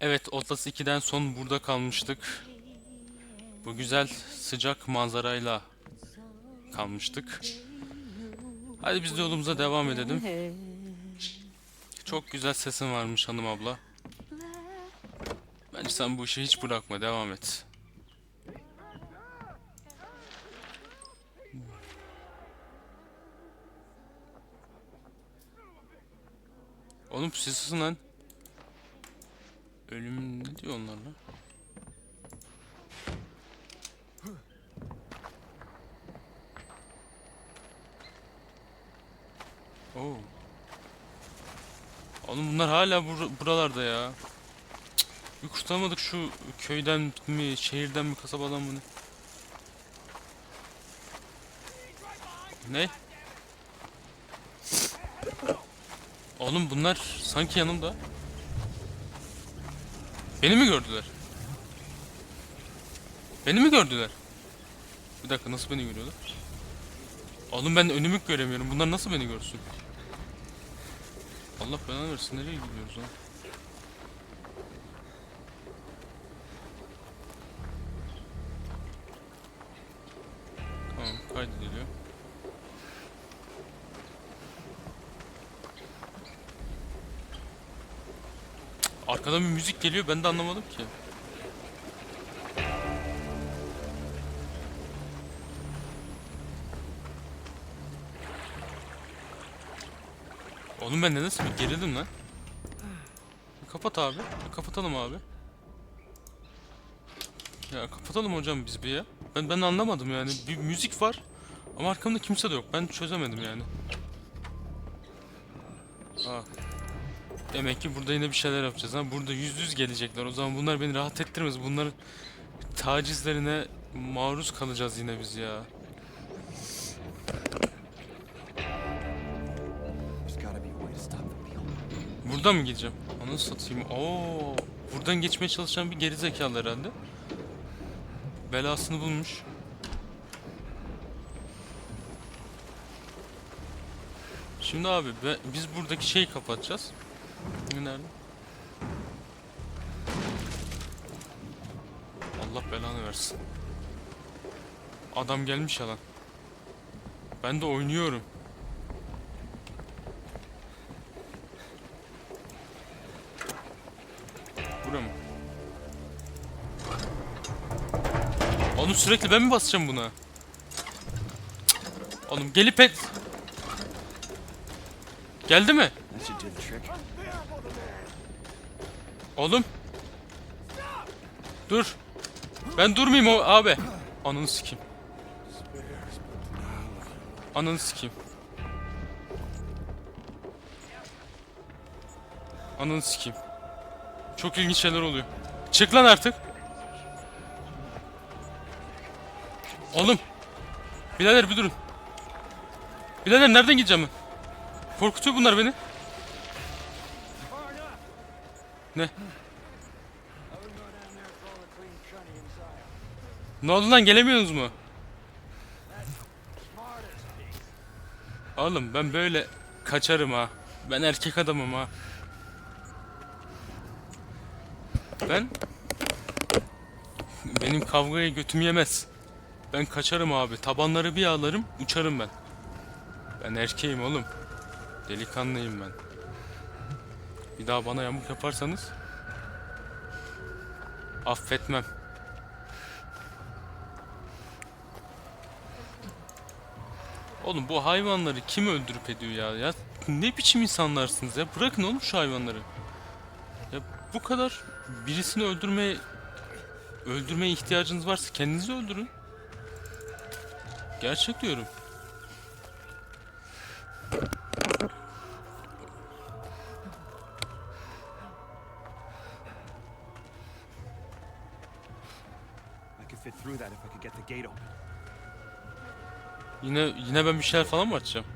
Evet, Outlast 2'den son burada kalmıştık. Bu güzel sıcak manzarayla kalmıştık. Hadi biz de yolumuza devam edelim. Çok güzel sesin varmış hanım abla. Bence sen bu işi hiç bırakma, devam et. Oğlum sessiz lan. Ölüm ne diyor onlar lan? Oo. Oğlum bunlar hala bur- buralarda ya. Cık, Bir kurtulamadık şu köyden mi, şehirden mi, kasabadan mı ne? Ne? Oğlum bunlar sanki yanımda. Beni mi gördüler? Beni mi gördüler? Bir dakika nasıl beni görüyorlar? Oğlum ben önümü göremiyorum. Bunlar nasıl beni görsün? Allah belanı versin. Nereye gidiyoruz lan? Arkadan bir müzik geliyor ben de anlamadım ki. Oğlum ben de nasıl bir gerildim lan? Bir kapat abi. Bir kapatalım abi. Ya kapatalım hocam biz bir ya. Ben ben anlamadım yani. Bir müzik var ama arkamda kimse de yok. Ben çözemedim yani. Aa. Demek ki burada yine bir şeyler yapacağız ha. Burada yüz yüz gelecekler. O zaman bunlar beni rahat ettirmez. Bunların tacizlerine maruz kalacağız yine biz ya. Buradan mı gideceğim? Onu satayım. Oo, buradan geçmeye çalışan bir geri zekalı herhalde. Belasını bulmuş. Şimdi abi be- biz buradaki şeyi kapatacağız. Nerede? Allah belanı versin. Adam gelmiş yalan. Ben de oynuyorum. Bura mı? Oğlum sürekli ben mi basacağım buna? Oğlum gelip et. Geldi mi? That should do the trick. Oğlum. Dur. Ben durmayayım o abi. Ananı sikeyim. Ananı sikeyim. Ananı sikeyim. Çok ilginç şeyler oluyor. Çık lan artık. Oğlum. Birader bir durun. Birader nereden gideceğim ben? Korkutuyor bunlar beni. Ne? Ne oldu lan gelemiyorsunuz mu? Oğlum ben böyle kaçarım ha. Ben erkek adamım ha. Ben benim kavgaya götüm yemez. Ben kaçarım abi. Tabanları bir alarım, uçarım ben. Ben erkeğim oğlum. Delikanlıyım ben. Bir daha bana yamuk yaparsanız affetmem. Oğlum bu hayvanları kim öldürüp ediyor ya? Ya ne biçim insanlarsınız ya? Bırakın oğlum şu hayvanları. Ya bu kadar birisini öldürmeye öldürmeye ihtiyacınız varsa kendinizi öldürün. Gerçek diyorum. Through that if I could get the gate open. Yine yine ben bir şeyler falan mı açacağım?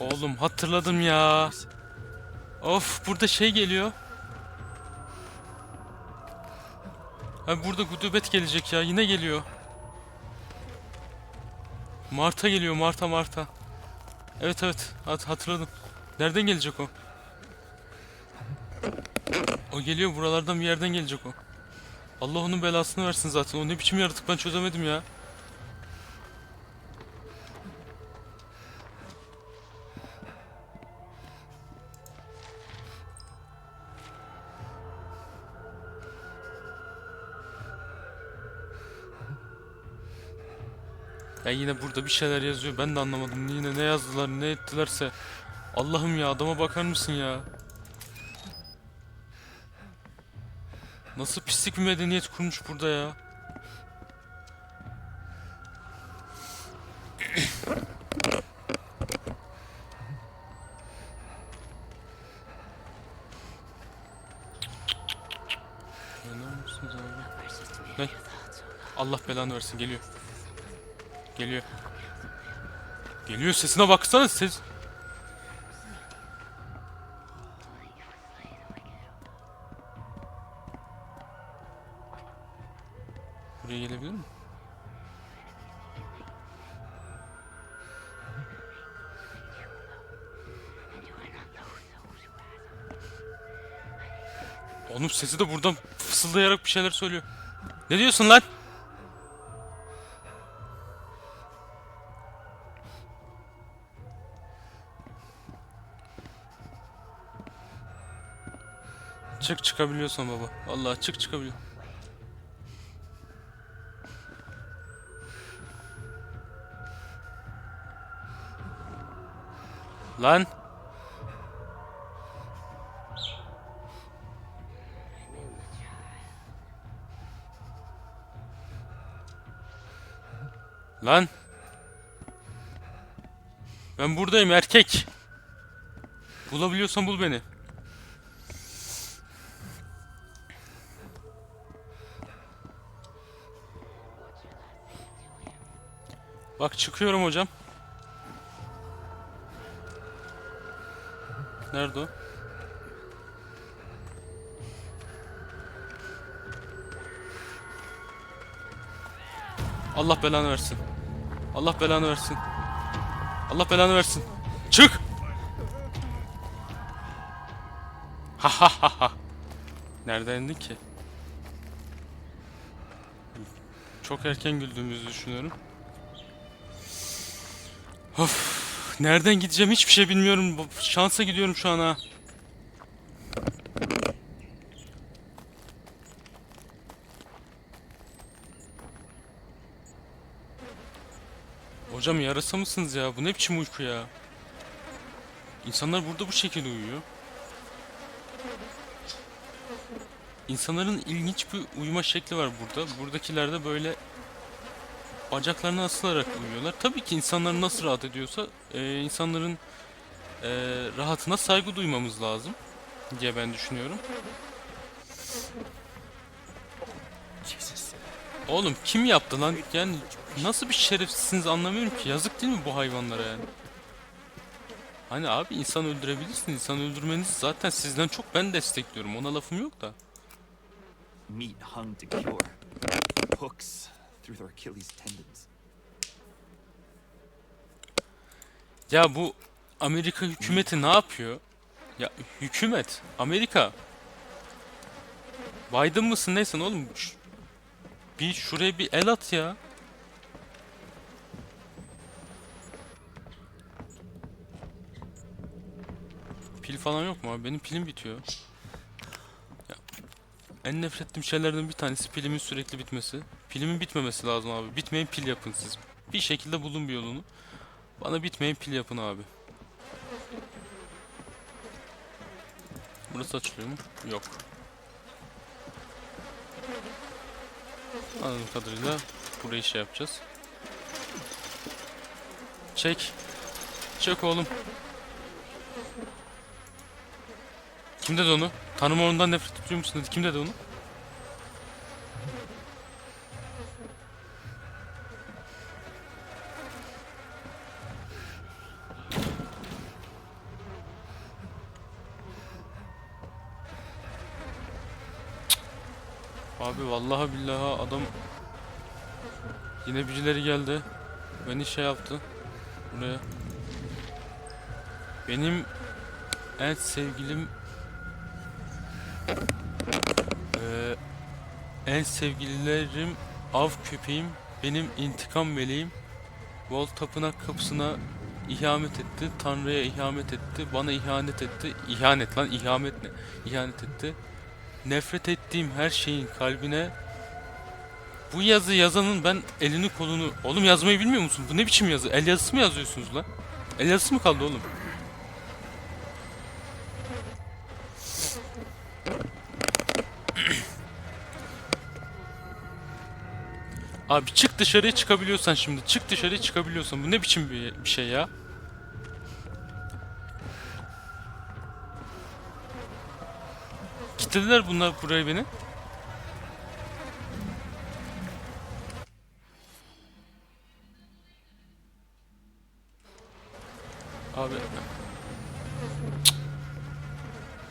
Oğlum hatırladım ya. Of burada şey geliyor. Ha burada gudubet gelecek ya yine geliyor. Marta geliyor Marta Marta. Evet evet hat hatırladım. Nereden gelecek o? O geliyor buralardan bir yerden gelecek o. Allah onun belasını versin zaten. O ne biçim yaratık ben çözemedim ya. Ya yine burada bir şeyler yazıyor. Ben de anlamadım. Yine ne yazdılar, ne ettilerse. Allah'ım ya adama bakar mısın ya? Nasıl pislik bir medeniyet kurmuş burada ya? Allah belanı versin geliyor. Geliyor. Geliyor sesine baksana ses. Sesi de buradan fısıldayarak bir şeyler söylüyor. Ne diyorsun lan? Çık çıkabiliyorsan baba. Vallahi çık çıkabiliyor. Lan. Lan. Ben buradayım erkek. Bulabiliyorsan bul beni. Bak çıkıyorum hocam. Nerede o? Allah belanı versin. Allah belanı versin. Allah belanı versin. Çık! Ha ha. Nereden indin ki? Çok erken güldüğümüzü düşünüyorum. Of. Nereden gideceğim hiçbir şey bilmiyorum. Şansa gidiyorum şu an ha. Hocam yarasa mısınız ya? Bu ne biçim uyku ya? İnsanlar burada bu şekilde uyuyor. İnsanların ilginç bir uyuma şekli var burada. Buradakiler de böyle bacaklarına asılarak uyuyorlar. Tabii ki insanlar nasıl rahat ediyorsa e, insanların e, rahatına saygı duymamız lazım diye ben düşünüyorum. Jesus. Oğlum kim yaptı lan? Yani nasıl bir şerefsizsiniz anlamıyorum ki. Yazık değil mi bu hayvanlara yani? Hani abi insan öldürebilirsin. İnsan öldürmenizi zaten sizden çok ben destekliyorum. Ona lafım yok da. Meat hung to cure. Hooks through their Achilles tendons. Ya bu Amerika hükümeti ne yapıyor? Ya hükümet, Amerika. Biden mısın neysen oğlum? Bir şuraya bir el at ya. Pil falan yok mu abi? Benim pilim bitiyor. Ya, en nefret ettiğim şeylerden bir tanesi pilimin sürekli bitmesi. Pilimin bitmemesi lazım abi. Bitmeyen pil yapın siz. Bir şekilde bulun bir yolunu. Bana bitmeyen pil yapın abi. Burası açılıyor mu? Yok. Anladığım kadarıyla burayı şey yapacağız. Çek. Çek oğlum. Kim dedi onu? Tanrım ondan nefret ediyor musun dedi. Kim dedi onu? Abi vallahi billahi yine birileri geldi. Beni şey yaptı. Buraya. Benim en sevgilim En sevgililerim, av köpeğim, benim intikam meleğim. Vol tapınak kapısına ihanet etti, Tanrı'ya ihanet etti, bana ihanet etti. İhanet lan, ihanet ne? İhanet etti. Nefret ettiğim her şeyin kalbine bu yazı yazanın ben elini kolunu... Oğlum yazmayı bilmiyor musun? Bu ne biçim yazı? El yazısı mı yazıyorsunuz lan? El yazısı mı kaldı oğlum? Abi çık dışarıya çıkabiliyorsan şimdi. Çık dışarıya çıkabiliyorsan. Bu ne biçim bir, bir şey ya? Kitlediler bunlar buraya beni. Abi.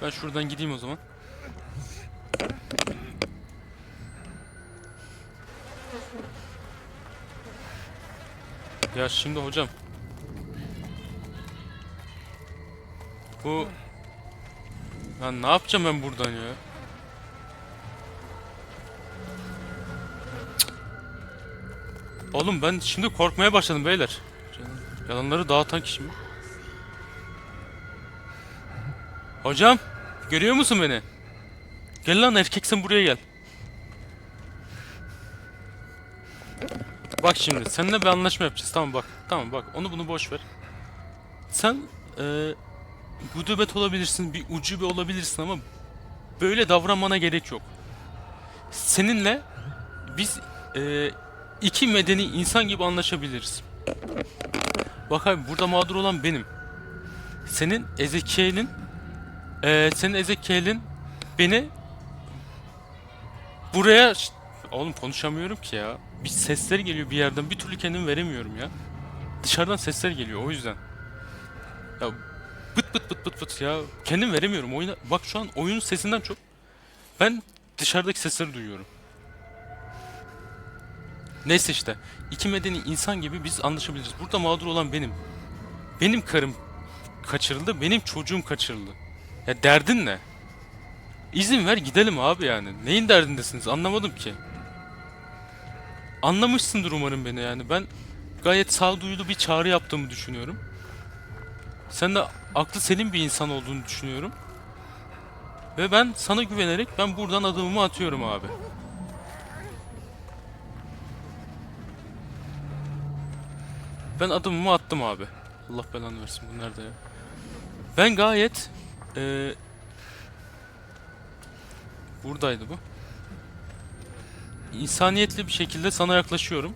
Ben şuradan gideyim o zaman. Ya şimdi hocam. Bu ya ne yapacağım ben buradan ya? Oğlum ben şimdi korkmaya başladım beyler. Yalanları dağıtan kişi mi? Hocam, görüyor musun beni? Gel lan erkeksen buraya gel. Bak şimdi seninle bir anlaşma yapacağız. Tamam bak. Tamam bak. Onu bunu boş ver. Sen eee gudubet olabilirsin, bir ucube olabilirsin ama böyle davranmana gerek yok. Seninle biz eee, iki medeni insan gibi anlaşabiliriz. Bak abi burada mağdur olan benim. Senin Ezekiel'in eee senin Ezekiel'in beni buraya oğlum konuşamıyorum ki ya. Bir sesler geliyor bir yerden. Bir türlü kendimi veremiyorum ya. Dışarıdan sesler geliyor o yüzden. Ya bıt bıt bıt bıt bıt ya. Kendim veremiyorum oyuna. Bak şu an oyunun sesinden çok ben dışarıdaki sesleri duyuyorum. Neyse işte. iki medeni insan gibi biz anlaşabiliriz. Burada mağdur olan benim. Benim karım kaçırıldı, benim çocuğum kaçırıldı. Ya derdin ne? İzin ver gidelim abi yani. Neyin derdindesiniz anlamadım ki. Anlamışsındır umarım beni yani. Ben gayet sağduyulu bir çağrı yaptığımı düşünüyorum. Sen de aklı selim bir insan olduğunu düşünüyorum. Ve ben sana güvenerek ben buradan adımımı atıyorum abi. Ben adımımı attım abi. Allah belanı versin bu nerede ya? Ben gayet eee buradaydı bu. İnsaniyetli bir şekilde sana yaklaşıyorum.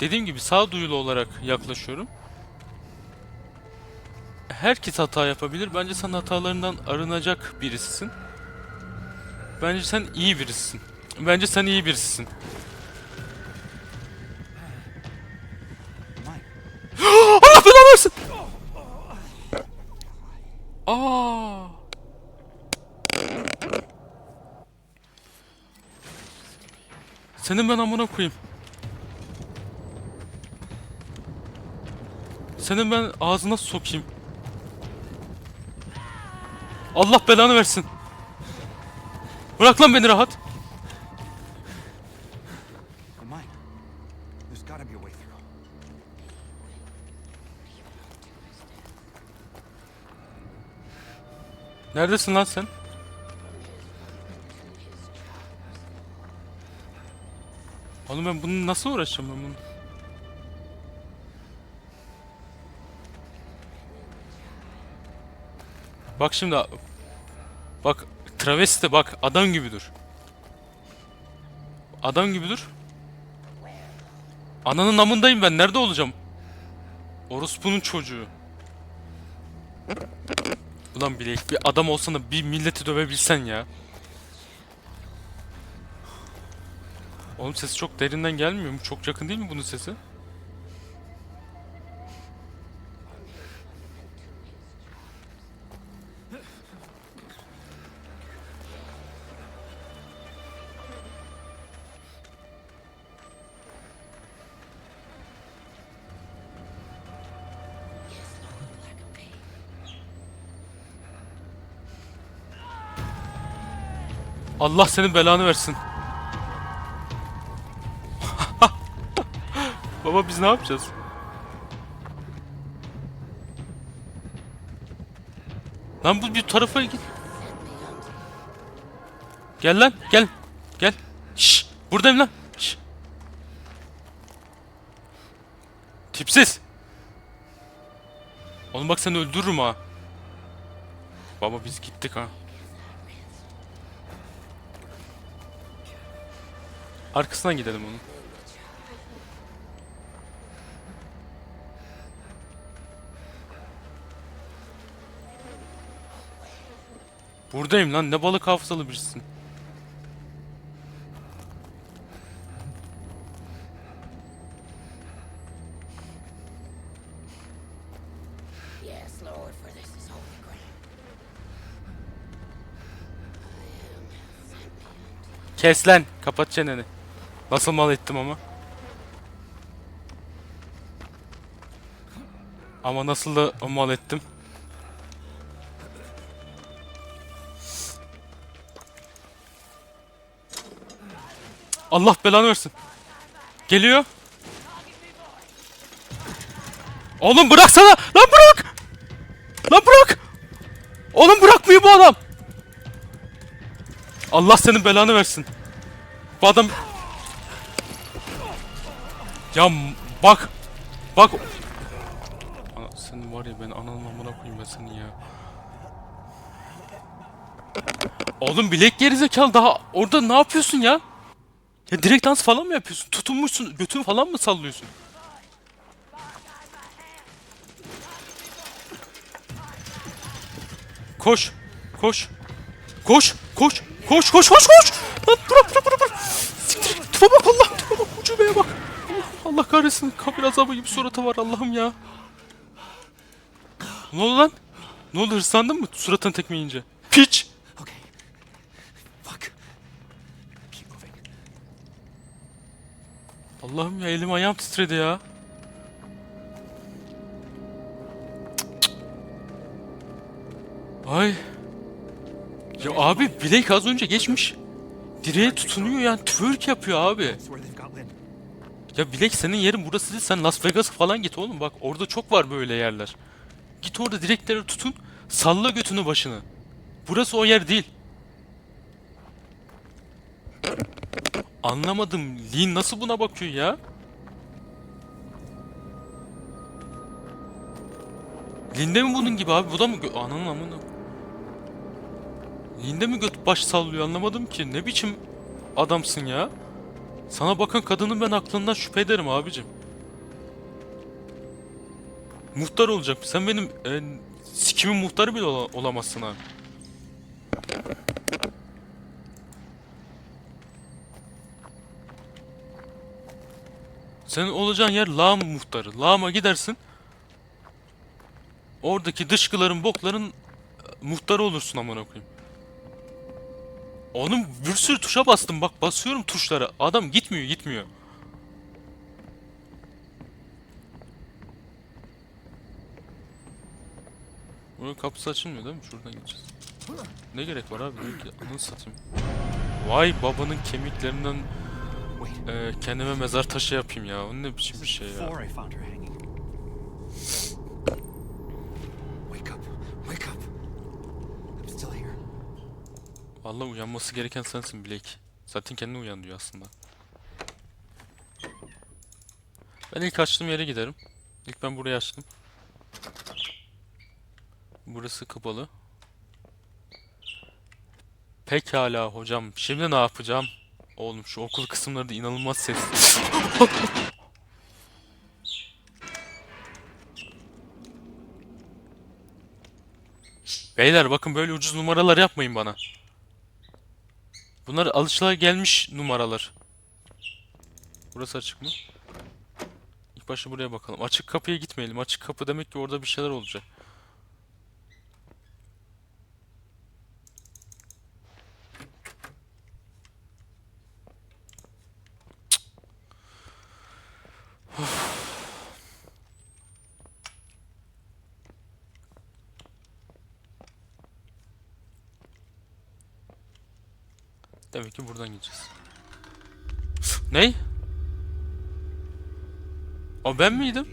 Dediğim gibi sağduyulu olarak yaklaşıyorum. Herkes hata yapabilir. Bence sen hatalarından arınacak birisisin. Bence sen iyi birisin. Bence sen iyi birisisin. Aa. Senin ben amına koyayım. Senin ben ağzına sokayım. Allah belanı versin. Bırak lan beni rahat. Neredesin lan sen? Oğlum ben bunu nasıl uğraşacağım ben bunu? Bak şimdi Bak travesti bak adam gibi dur. Adam gibi dur. Ananın namındayım ben nerede olacağım? Orospu'nun çocuğu. Ulan Bilek bir adam olsana bir milleti dövebilsen ya. Oğlum sesi çok derinden gelmiyor mu? Çok yakın değil mi bunun sesi? Allah senin belanı versin. Baba biz ne yapacağız? Lan bu bir tarafa git. Gel lan gel. Gel. Şşş buradayım lan. Şşş. Tipsiz. Oğlum bak seni öldürürüm ha. Baba biz gittik ha. Arkasından gidelim onun. Buradayım lan ne balık hafızalı birisin. Kes lan kapat çeneni. Nasıl mal ettim ama. Ama nasıl da mal ettim. Allah belanı versin. Geliyor. Oğlum bıraksana. Lan bırak. Lan bırak. Oğlum bırakmıyor bu adam. Allah senin belanı versin. Bu adam... Ya bak. Bak. Ana, senin var ya ben ananın amına koyayım ben seni ya. Oğlum bilek gerizekalı daha orada ne yapıyorsun ya? Ya direkt dans falan mı yapıyorsun? Tutunmuşsun, götünü falan mı sallıyorsun? Koş, koş, koş, koş, koş, koş, koş, koş! Lan bırak, bırak, bırak, bırak! Siktir tipe bak Allah, tipe bak, ucubeye bak! Allah, kahretsin, kabir azabı gibi suratı var Allah'ım ya! Ne oldu lan? Ne oldu, hırslandın mı suratını tekme yiyince? Piç! Allah'ım ya elim ayağım titredi ya. Ay. Ya abi Blake az önce geçmiş. Direğe tutunuyor yani twerk yapıyor abi. Ya Blake senin yerin burası değil sen Las Vegas falan git oğlum bak orada çok var böyle yerler. Git orada direklere tutun salla götünü başını. Burası o yer değil. Anlamadım. Lee nasıl buna bakıyor ya? Linde mi bunun gibi abi? Bu da mı gö- Ananın amına. Linde mi göt baş sallıyor anlamadım ki. Ne biçim adamsın ya? Sana bakan kadının ben aklından şüphe ederim abicim. Muhtar olacak. Sen benim e, sikimin muhtarı bile ola- olamazsın abi. Senin olacağın yer lağım muhtarı. Lağıma gidersin. Oradaki dışkıların, bokların e, muhtarı olursun amına koyayım. Oğlum bir sürü tuşa bastım bak basıyorum tuşlara. Adam gitmiyor gitmiyor. Bunun kapısı açılmıyor değil mi? Şuradan gideceğiz. Ne gerek var abi? Diyor ki ananı satayım. Vay babanın kemiklerinden e, kendime mezar taşı yapayım ya. O ne biçim bir şey ya. Vallahi uyanması gereken sensin Blake. Zaten kendini uyan diyor aslında. Ben ilk açtığım yere giderim. İlk ben burayı açtım. Burası kapalı. Pekala hocam. Şimdi ne yapacağım? Oğlum şu okul kısımları da inanılmaz sesli. Beyler bakın böyle ucuz numaralar yapmayın bana. Bunlar alışılagelmiş numaralar. Burası açık mı? İlk başta buraya bakalım. Açık kapıya gitmeyelim. Açık kapı demek ki orada bir şeyler olacak. Demek ki buradan gideceğiz. Ney? O ben miydim?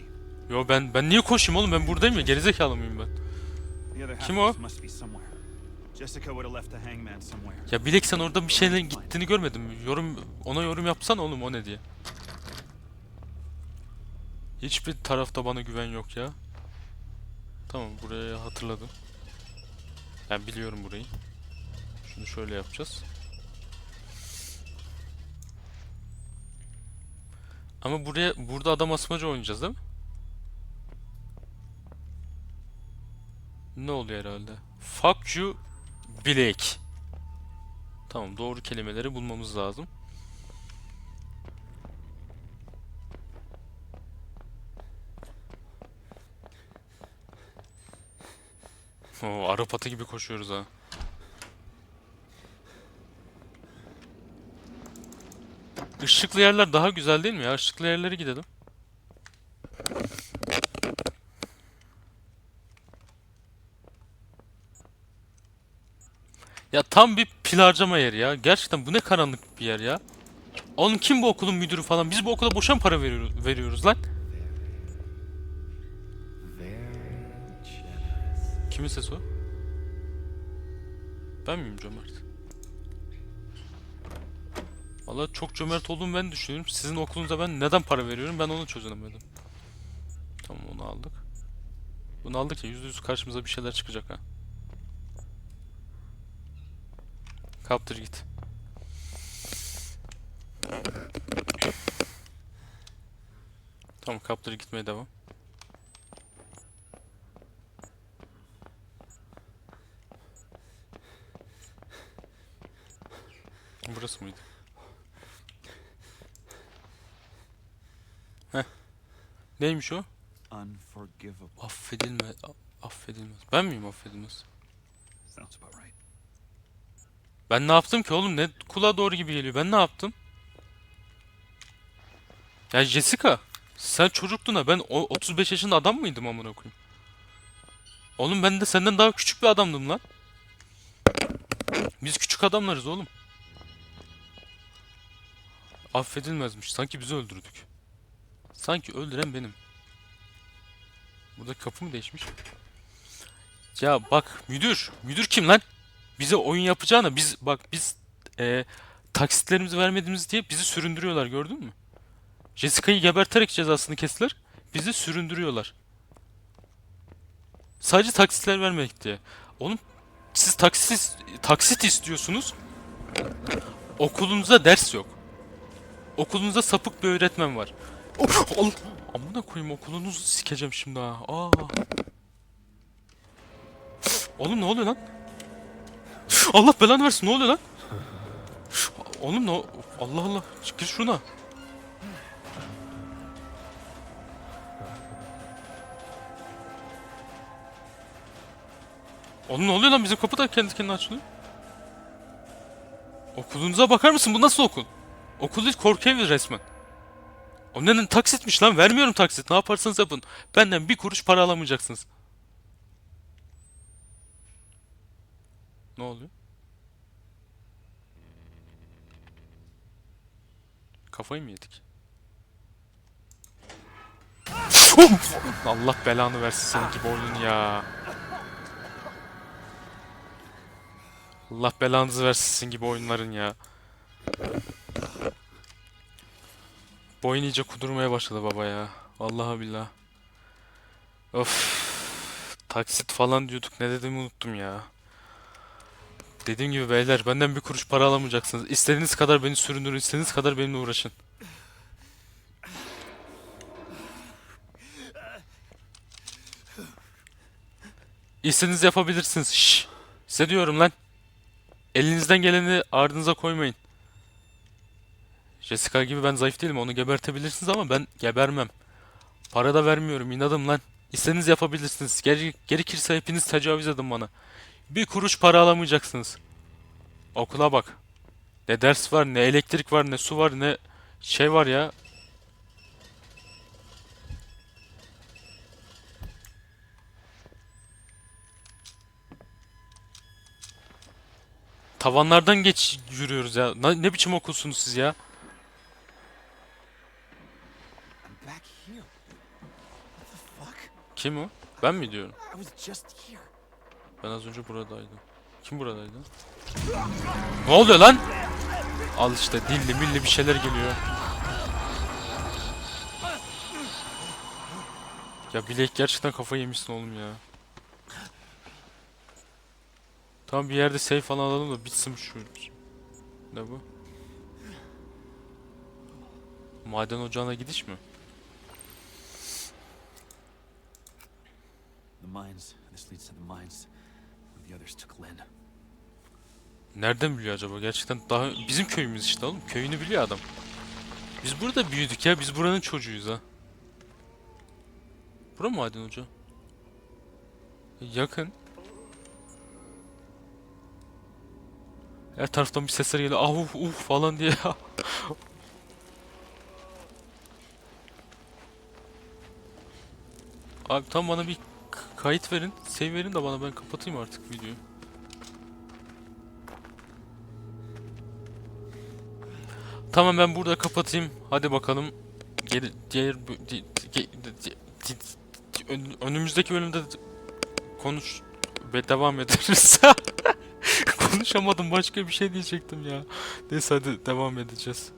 Yo ben ben niye koşayım oğlum ben buradayım ya gerizekalı mıyım ben? Kim o? Ya Bilek sen orada bir şeylerin gittiğini görmedin mi? Yorum ona yorum yapsan oğlum o ne diye. Hiçbir tarafta bana güven yok ya. Tamam buraya hatırladım. Ben biliyorum burayı. Şunu şöyle yapacağız. Ama buraya burada adam asmaca oynayacağız değil mi? Ne oluyor herhalde? Fuck you Blake. Tamam doğru kelimeleri bulmamız lazım. Oo, Arap atı gibi koşuyoruz ha. Işıklı yerler daha güzel değil mi ya? Işıklı yerlere gidelim. Ya tam bir pil harcama yeri ya. Gerçekten bu ne karanlık bir yer ya. Oğlum kim bu okulun müdürü falan? Biz bu okula boşa mı para veriyoruz, veriyoruz lan? Kimin sesi o? Ben miyim cömert? Valla çok cömert olduğumu ben düşünüyorum. Sizin okulunuza ben neden para veriyorum ben onu çözemedim. Tamam onu aldık. Bunu aldık ya yüzde yüz karşımıza bir şeyler çıkacak ha. Kaptır git. Tamam kaptır gitmeye devam. Burası mıydı? Neymiş o? Unforgivable. Affedilme, affedilmez. Ben miyim affedilmez? Sounds about right. Ben ne yaptım ki oğlum? Ne kulağa doğru gibi geliyor. Ben ne yaptım? Ya Jessica, sen çocuktun ha. Ben o 35 yaşında adam mıydım amına koyayım? Oğlum ben de senden daha küçük bir adamdım lan. Biz küçük adamlarız oğlum. Affedilmezmiş. Sanki bizi öldürdük. Sanki öldüren benim. Burada kapı mı değişmiş? Ya bak müdür. Müdür kim lan? bize oyun yapacağına biz bak biz e, taksitlerimizi vermediğimiz diye bizi süründürüyorlar gördün mü? Jessica'yı geberterek cezasını kestiler. Bizi süründürüyorlar. Sadece taksitler vermedik diye. Oğlum siz taksit taksit istiyorsunuz. Okulunuzda ders yok. Okulunuzda sapık bir öğretmen var. Amına koyayım okulunuzu sikeceğim şimdi ha. Aa. Oğlum ne oluyor lan? Allah belanı versin ne oluyor lan? Oğlum ne Allah Allah çıkır şuna. Oğlum ne oluyor lan bizim kapı da kendi kendine açılıyor. Okulunuza bakar mısın bu nasıl okul? Okul değil korku evi resmen. O neden taksitmiş lan vermiyorum taksit ne yaparsanız yapın. Benden bir kuruş para alamayacaksınız. Ne oluyor? Kafayı mı yedik? Allah belanı versin senin gibi oyun ya. Allah belanızı versin gibi oyunların ya. Bu oyun iyice kudurmaya başladı baba ya. Vallahi billah. Of. Taksit falan diyorduk ne dediğimi unuttum ya. Dediğim gibi beyler benden bir kuruş para alamayacaksınız. İstediğiniz kadar beni süründürün, istediğiniz kadar benimle uğraşın. İstediğinizi yapabilirsiniz. Şşş. Size diyorum lan. Elinizden geleni ardınıza koymayın. Jessica gibi ben zayıf değilim. Onu gebertebilirsiniz ama ben gebermem. Para da vermiyorum. inadım lan. İstediğiniz yapabilirsiniz. Geri, gerekirse hepiniz tecavüz edin bana. Bir kuruş para alamayacaksınız. Okula bak. Ne ders var, ne elektrik var, ne su var, ne şey var ya. Tavanlardan geç yürüyoruz ya. Ne, ne biçim okulsunuz siz ya? Kim o? Ben mi diyorum? Ben az önce buradaydım. Kim buradaydı? Ne oluyor lan? Al işte dilli milli bir şeyler geliyor. Ya bilek gerçekten kafayı yemişsin oğlum ya. Tamam bir yerde safe falan alalım da bitsin şu. Ne bu? Maden ocağına gidiş mi? Mines. This leads to the mines. The others took Lynn. Nereden biliyor acaba? Gerçekten daha bizim köyümüz işte oğlum. Köyünü biliyor adam. Biz burada büyüdük ya. Biz buranın çocuğuyuz ha. Bura mı maden hoca? Yakın. Her taraftan bir sesler geliyor. Ah uf uf falan diye. Abi tam bana bir kayıt verin. Save verin de bana ben kapatayım artık videoyu. Tamam ben burada kapatayım. Hadi bakalım. Geri, diğer önümüzdeki bölümde konuş ve devam ederiz. Konuşamadım başka bir şey diyecektim ya. Neyse hadi devam edeceğiz.